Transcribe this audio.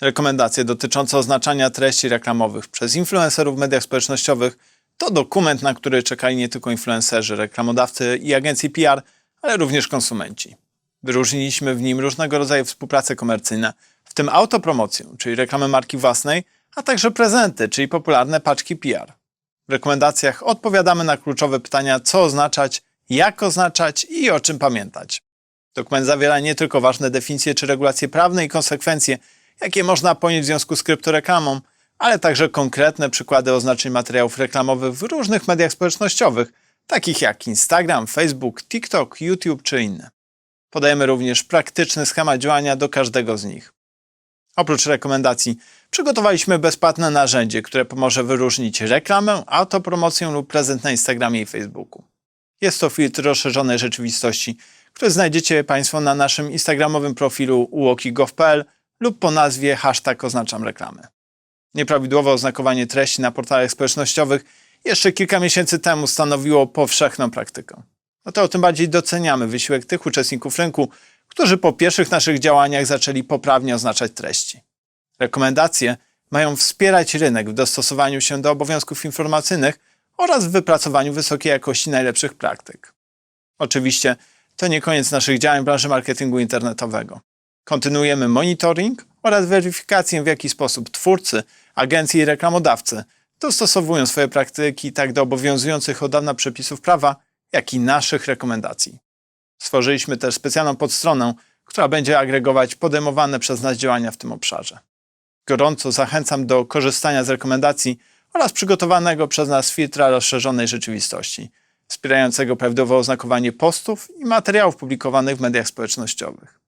Rekomendacje dotyczące oznaczania treści reklamowych przez influencerów w mediach społecznościowych to dokument, na który czekali nie tylko influencerzy, reklamodawcy i agencje PR, ale również konsumenci. Wyróżniliśmy w nim różnego rodzaju współprace komercyjne, w tym autopromocję, czyli reklamę marki własnej, a także prezenty, czyli popularne paczki PR. W rekomendacjach odpowiadamy na kluczowe pytania, co oznaczać, jak oznaczać i o czym pamiętać. Dokument zawiera nie tylko ważne definicje czy regulacje prawne i konsekwencje, jakie można ponieść w związku z kryptoreklamą, ale także konkretne przykłady oznaczeń materiałów reklamowych w różnych mediach społecznościowych, takich jak Instagram, Facebook, TikTok, YouTube czy inne. Podajemy również praktyczny schemat działania do każdego z nich. Oprócz rekomendacji, przygotowaliśmy bezpłatne narzędzie, które pomoże wyróżnić reklamę, autopromocję lub prezent na Instagramie i Facebooku. Jest to filtr rozszerzonej rzeczywistości, który znajdziecie Państwo na naszym instagramowym profilu uoki.gov.pl lub po nazwie hashtag oznaczam reklamy. Nieprawidłowe oznakowanie treści na portalach społecznościowych jeszcze kilka miesięcy temu stanowiło powszechną praktykę. Dlatego tym bardziej doceniamy wysiłek tych uczestników rynku, którzy po pierwszych naszych działaniach zaczęli poprawnie oznaczać treści. Rekomendacje mają wspierać rynek w dostosowaniu się do obowiązków informacyjnych oraz w wypracowaniu wysokiej jakości najlepszych praktyk. Oczywiście to nie koniec naszych działań w branży marketingu internetowego. Kontynuujemy monitoring oraz weryfikację, w jaki sposób twórcy, agencje i reklamodawcy dostosowują swoje praktyki tak do obowiązujących od dawna przepisów prawa, jak i naszych rekomendacji. Stworzyliśmy też specjalną podstronę, która będzie agregować podejmowane przez nas działania w tym obszarze. Gorąco zachęcam do korzystania z rekomendacji oraz przygotowanego przez nas filtra rozszerzonej rzeczywistości, wspierającego prawidłowe oznakowanie postów i materiałów publikowanych w mediach społecznościowych.